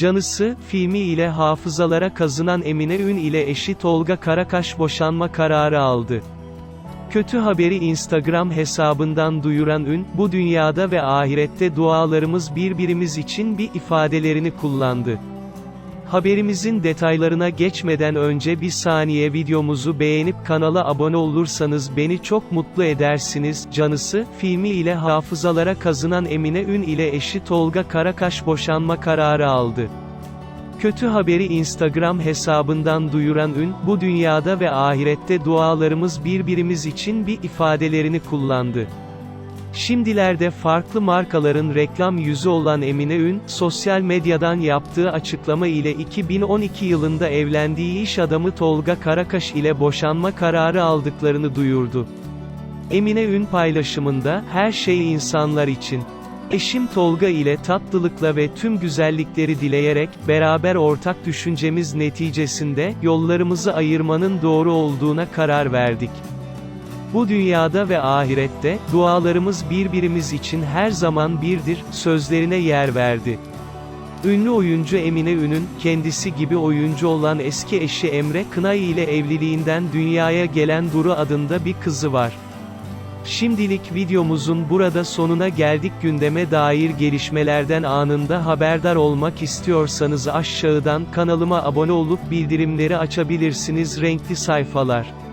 Canısı, filmi ile hafızalara kazınan Emine Ün ile eşi Tolga Karakaş boşanma kararı aldı. Kötü haberi Instagram hesabından duyuran Ün, bu dünyada ve ahirette dualarımız birbirimiz için bir ifadelerini kullandı. Haberimizin detaylarına geçmeden önce bir saniye videomuzu beğenip kanala abone olursanız beni çok mutlu edersiniz. Canısı, filmi ile hafızalara kazınan Emine Ün ile eşi Tolga Karakaş boşanma kararı aldı. Kötü haberi Instagram hesabından duyuran Ün, bu dünyada ve ahirette dualarımız birbirimiz için bir ifadelerini kullandı. Şimdilerde farklı markaların reklam yüzü olan Emine Ün, sosyal medyadan yaptığı açıklama ile 2012 yılında evlendiği iş adamı Tolga Karakaş ile boşanma kararı aldıklarını duyurdu. Emine Ün paylaşımında, her şey insanlar için. Eşim Tolga ile tatlılıkla ve tüm güzellikleri dileyerek, beraber ortak düşüncemiz neticesinde, yollarımızı ayırmanın doğru olduğuna karar verdik. Bu dünyada ve ahirette, dualarımız birbirimiz için her zaman birdir, sözlerine yer verdi. Ünlü oyuncu Emine Ün'ün, kendisi gibi oyuncu olan eski eşi Emre Kınay ile evliliğinden dünyaya gelen Duru adında bir kızı var. Şimdilik videomuzun burada sonuna geldik gündeme dair gelişmelerden anında haberdar olmak istiyorsanız aşağıdan kanalıma abone olup bildirimleri açabilirsiniz renkli sayfalar.